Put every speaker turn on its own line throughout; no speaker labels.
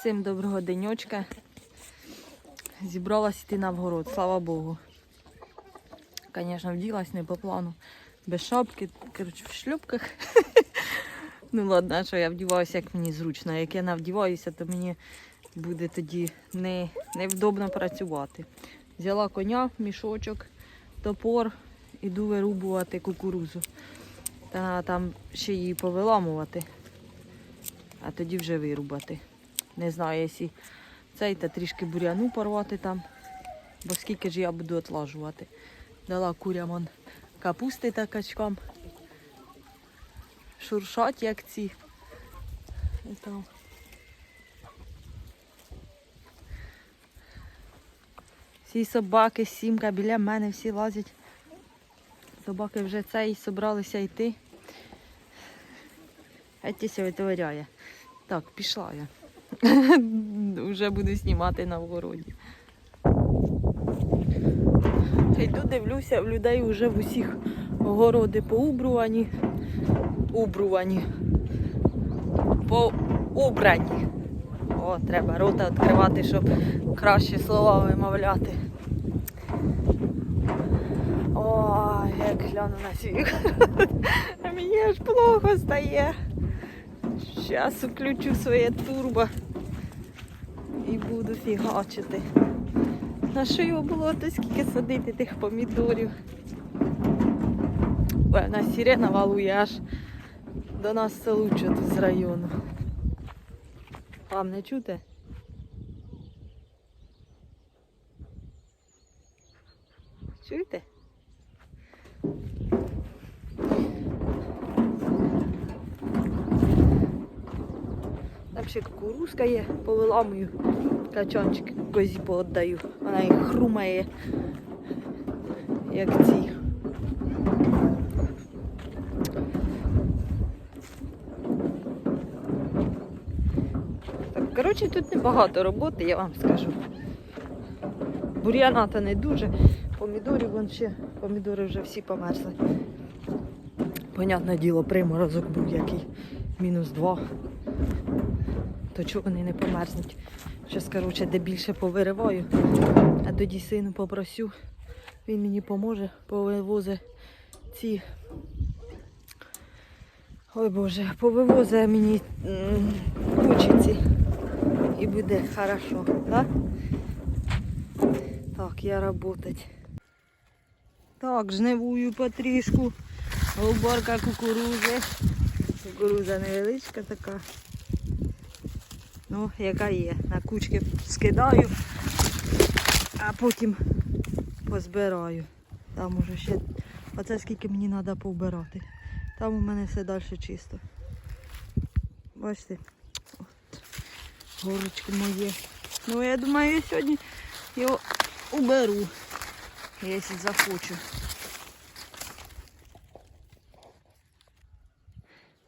Всім доброго денечка. Зібралась йти на вгород, слава Богу. Звісно, вділась не по плану. Без шапки, коротше, в шлюпках. ну ладно, що я вдіваюся, як мені зручно. Як я навдіваюся, то мені буде тоді не, невдобно працювати. Взяла коня, мішочок, топор, іду вирубувати кукурузу. Та там ще її повиламувати, а тоді вже вирубати. Не знаю, якщо цей та трішки буряну порвати там, бо скільки ж я буду отлажувати. Дала курям капусти та качкам. Шуршать, як ці. Там. Всі собаки, сімка біля мене всі лазять. Собаки вже цей собралися йти. Геть витворяє. Так, пішла я. Вже буду знімати на вгороді. Йду дивлюся, в людей вже в усіх огороди поубрувані. Убрувані. Поубрані. О, треба рота відкривати, щоб краще слова вимовляти. Ой, як гляну на свій. Мені аж плохо стає. Зараз включу своє турбо і буду фігачити. На що його було то скільки садити тих помідорів. Ой, на сирена валує аж до нас селуче тут з району. Вам не чути? Чуєте? Там ще кукурузка є, повиламую, качанчик козі пооддаю. Вона їх хрумає, як ці. Так, коротше, тут небагато роботи, я вам скажу. Бур'яна то не дуже. Помідорів вон ще, помідори вже всі померзли. Понятне діло, приморозок був який. Мінус два. То чого вони не померзнуть? Зараз, коротше, де більше повириваю, а тоді сину попросю. Він мені поможе, повивозе ці. Ой Боже, повивозе мені кучиці. І буде хорошо, так? Так, я работать. Так, жнивую потрішку. Уборка кукурузи. Кукуруза невеличка така. Ну, яка є. На кучки скидаю, а потім позбираю. Там уже ще. Оце скільки мені треба повбирати. Там у мене все далі чисто. Бачите? От. Горочки моє. Ну я думаю, я сьогодні його уберу, якщо захочу.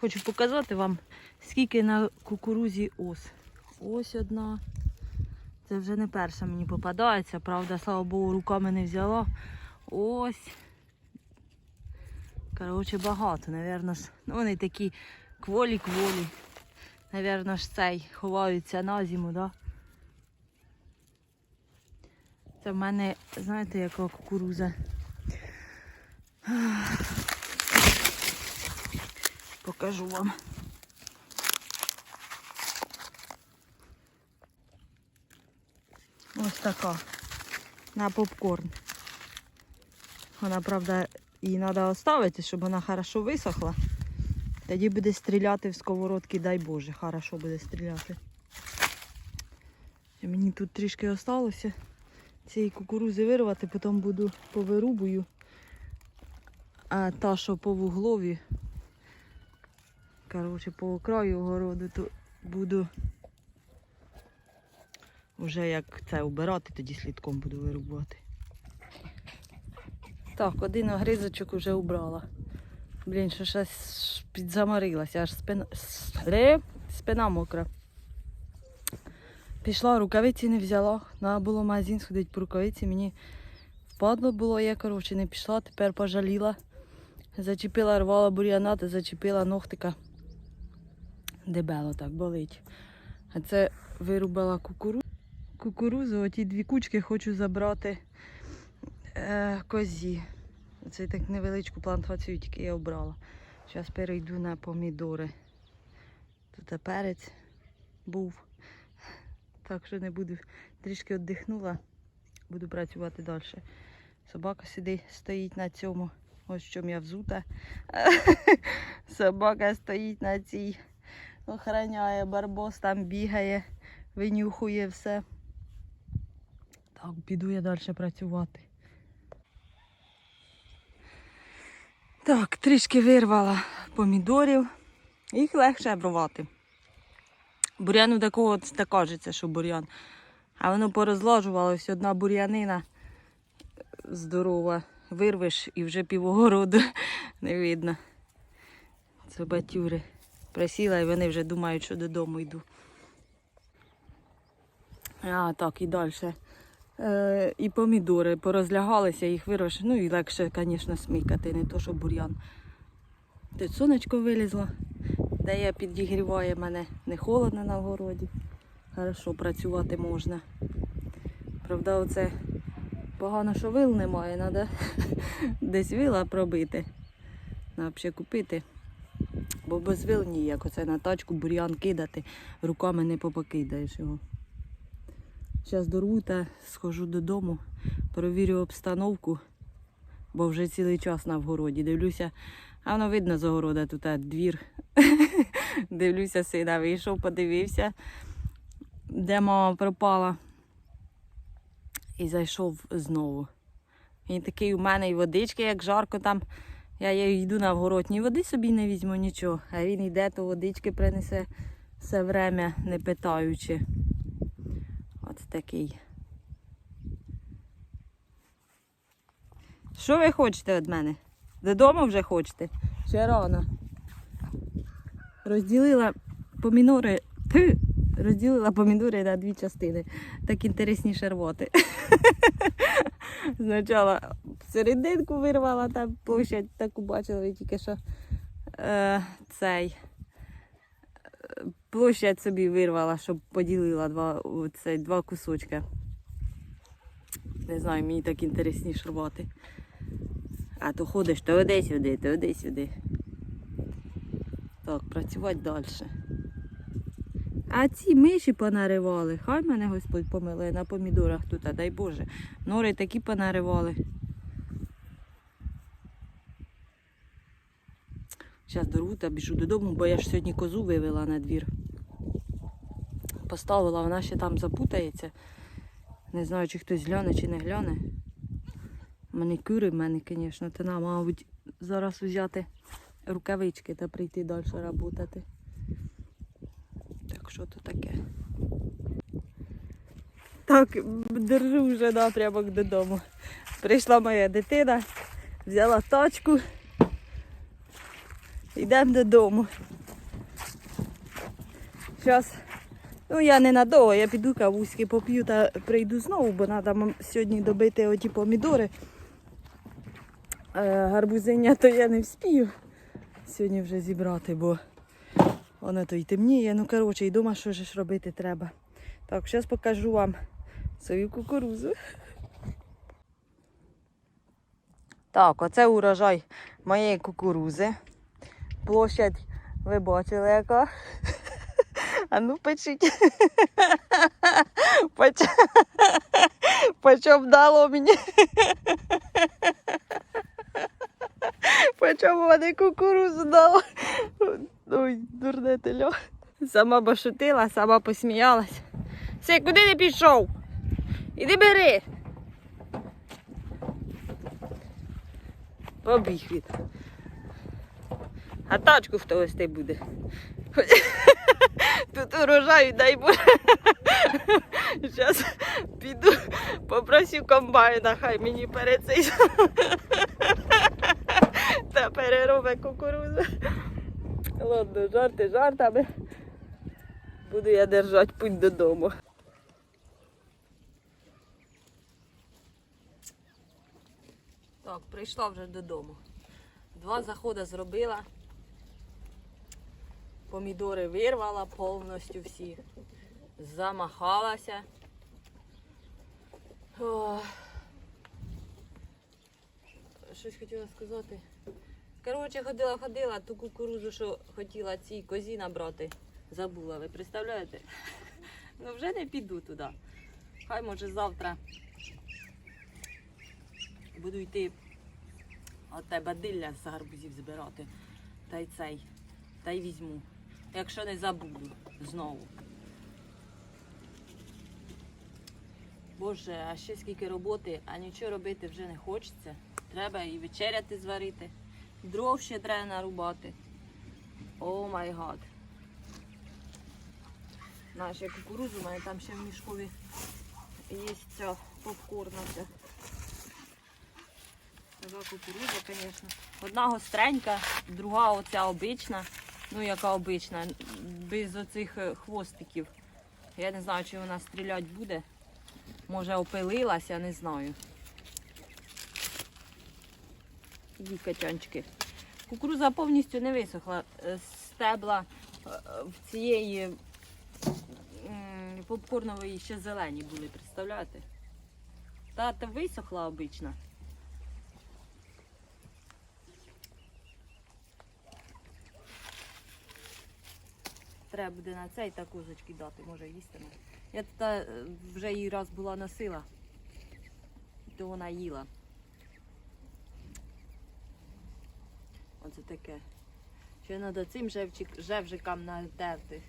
Хочу показати вам, скільки на кукурузі ос. Ось одна. Це вже не перша мені попадається, правда, слава Богу, руками не взяла. Ось. Коротше, багато, напевно ж. Ну, вони такі кволі-кволі. Навірно ж цей ховаються на зиму, да? Це в мене, знаєте, яка кукуруза. Покажу вам. Ось така. На попкорн. Вона, правда, її треба оставити, щоб вона хорошо висохла. Тоді буде стріляти в сковородки, дай Боже, хорошо буде стріляти. Мені тут трішки осталося цієї кукурузи вирвати, потім буду повирубую. А та, що по вуглові, коротше, по краю огороду, то буду вже як це обирати, тоді слідком буду вирубувати. Так, один огризочок вже убрала. Блін, що щось підзамарилася, аж спина, спина мокра. Пішла, рукавиці не взяла. Треба було в магазин сходити по рукавиці. Мені впадло було, я коротше не пішла, тепер пожаліла. Зачепила, рвала бур'яна та зачепила ногтика. Дебело так болить. А це вирубала кукурузу. Кукурузу, оті дві кучки хочу забрати е, козі. Це так невеличку плантацію тільки я обрала. Зараз перейду на помідори. Тут перець був. Так що не буду трішки віддихнула, буду працювати далі. Собака сидить, стоїть на цьому. Ось чому я взута. Собака стоїть на цій, охороняє, барбос там бігає, винюхує все. Так, піду я далі працювати. Так, трішки вирвала помідорів. Їх легше обрувати. Бур'яну такого так кажеться, що бур'ян. А воно порозложувалось, одна бур'янина здорова. Вирвеш і вже півогороду не видно. Це батюри. Присіла і вони вже думають, що додому йду. А, так, і далі. Е, і помідори порозлягалися, їх вирвеш. Ну і легше, звісно, смикати, не то, що бур'ян. Тут сонечко вилізло, де я підігріває мене не холодно на городі. Хорошо працювати можна. Правда, оце погано, що вил немає, треба десь вила пробити. Треба ще купити. Бо без вил ніяк. Оце на тачку бур'ян кидати, руками не попокидаєш його. Зараз дорву та схожу додому, перевірю обстановку, бо вже цілий час на вгороді. Дивлюся, а воно видно з огорода тут двір. Дивлюся, сина вийшов, подивився, де мама пропала. І зайшов знову. Він такий у мене і водички, як жарко там. Я йду на вгород, ні води собі не візьму нічого. А він йде, то водички принесе все время, не питаючи. Такий. Що ви хочете від мене? Додому вже хочете? Ще рано. Розділила помідори. Розділила помідори на дві частини. Так інтересніше рвати. Спочатку серединку вирвала там площадь, таку бачила ви тільки що е, цей е, площадь собі вирвала, щоб поділила два, цей, два кусочки. Не знаю, мені так інтересніше рвати. А то ходиш то оди сюди, то оди сюди. Так, працювати далі. А ці миші понаривали. Хай мене Господь помилує на помідорах тут, а дай Боже. Нори такі понаривали. Зараз дорву та біжу додому, бо я ж сьогодні козу вивела на двір. Поставила, вона ще там запутається. Не знаю, чи хтось гляне, чи не гляне. Кури в мене, звісно, то нам, мабуть, зараз взяти рукавички та прийти далі працювати. Так що то таке. Так, держу вже напрямок додому. Прийшла моя дитина, взяла тачку. Йдемо додому. Зараз, ну я не надовго, я піду кавуськи поп'ю та прийду знову, бо треба сьогодні добити оті помідори. Е, Гарбузиня то я не вспію сьогодні вже зібрати, бо воно то й темніє. Ну, коротше, і дома що ж робити треба. Так, зараз покажу вам свою кукурузу. Так, оце урожай моєї кукурузи. Площадь ви бачили яка. А ну печіть. Поч... Почом дало мені. Почому вони кукурузу дало. Ой, дурне тельо. Сама пошутила, сама посміялась. Все, куди ти пішов? Іди бери. Побіг від. А тачку хто вести буде? Тут урожаю, дай Боже. Зараз піду попросю комбайна, хай мені перед та переробить кукурузу. Ладно, жарти жартами. Буду я держати путь додому. Так, прийшла вже додому. Два заходи зробила. Помідори вирвала повністю всі. замахалася. Ох. Щось хотіла сказати. Коротше, ходила, ходила, ту кукурузу, що хотіла цій козі набрати, забула. Ви представляєте? Ну вже не піду туди. Хай може завтра буду йти от бадилля з гарбузів збирати. Та й цей. Та й візьму. Якщо не забуду знову. Боже, а ще скільки роботи, а нічого робити вже не хочеться. Треба і вечеряти зварити. Дров ще треба нарубати. О май гад. Знаєш, я кукурузу, у мене там ще в мішкові є ця попкорна. ця. Кукуруза, звісно. Одна гостренька, друга оця обична. Ну, яка обична, без оцих е, хвостиків. Я не знаю, чи вона стріляти буде. Може опилилася, не знаю. Ді качанчики. Кукуруза повністю не висохла. Е, Стебла е, в цієї попкорнової ще зелені були, представляєте? Та, та висохла обична. Треба буде на цей та козочки дати, може їстиме. Я тут е, вже її раз була носила, то вона їла. Оце таке. Ще треба цим жевчик, жевжикам натерти.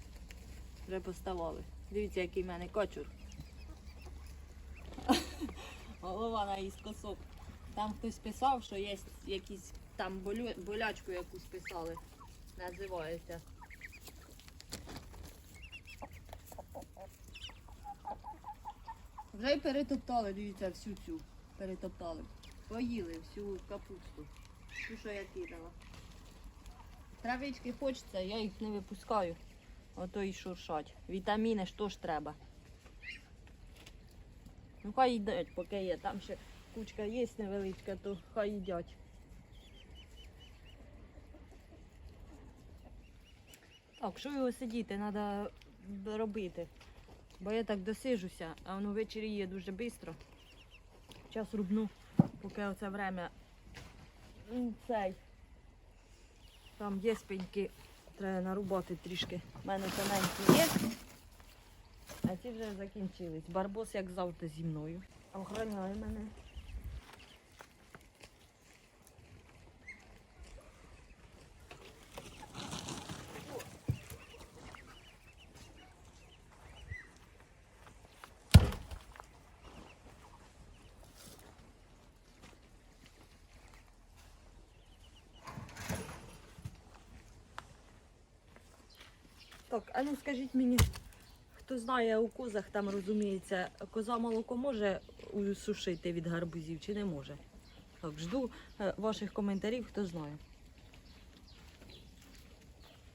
Вже поставали. Дивіться, який в мене кочур. Голова наїскосок. Там хтось писав, що є якісь там болячку якусь писали. Називається. Вже й перетоптали, дивіться, всю цю перетоптали. Поїли всю капусту. Ту, що я кидала. Травички хочеться, я їх не випускаю. Ото і шуршать. Вітаміни ж теж треба. Ну хай їдять, поки є. Там ще кучка є невеличка, то хай їдять. Так, що його сидіти, треба робити. Бо я так досижуся, а воно ввечері є дуже швидко. Час рубну, поки оце время цей. Там є спиньки, треба нарубати трішки. У мене тоненькі є. А ці вже закінчились. Барбос, як завжди, зі мною. Охороняє мене. Так, а ну скажіть мені, хто знає у козах там розуміється, коза молоко може усушити від гарбузів чи не може? Так, жду е, ваших коментарів, хто знає.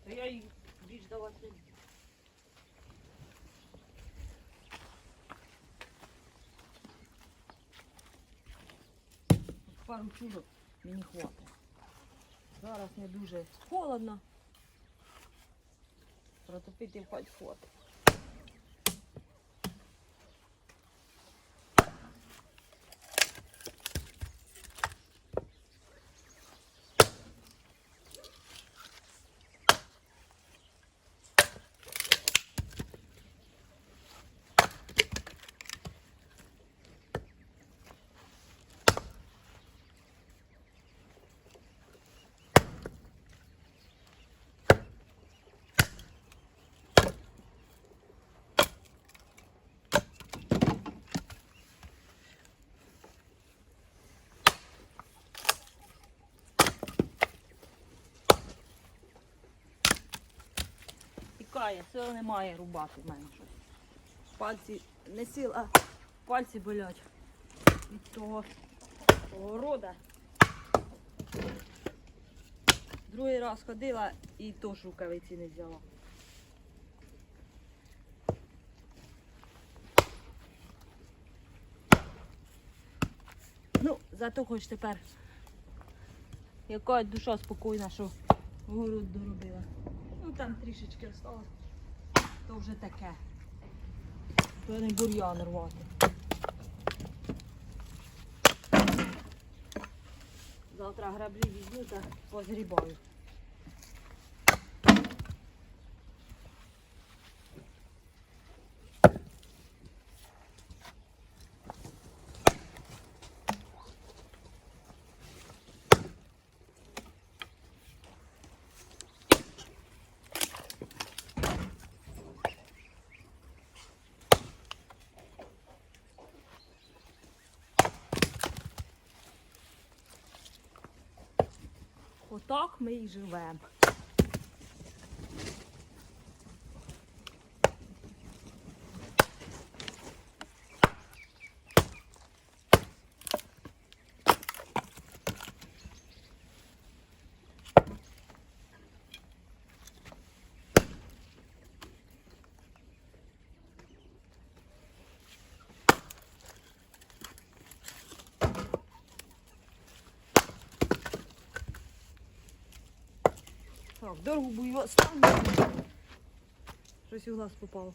Та я їй більш давати не буду. Пару чурок мені хватить. Зараз не дуже холодно. Протопити хоч хватить. Пікає, сил немає рубати в мене щось. Пальці не сил, а пальці болять від того города. Другий раз ходила і теж рукавиці не взяла. Ну, зато хоч тепер яка душа спокійна, що город доробила. Там трішечки осталось. То вже таке. То не бур'ян рвати. Завтра граблі візьму та позрібаю. Отак ми і живемо. Так, дорогу бою останню. Щось у глаз попало.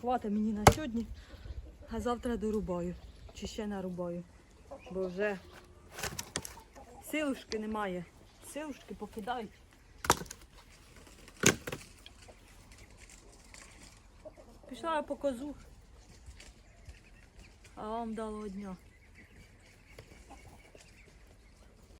Хвата мені на сьогодні, а завтра дорубаю. Чи ще нарубаю. Бо вже силушки немає. Силушки покидають. Пішла я по козу. А вам дало дня.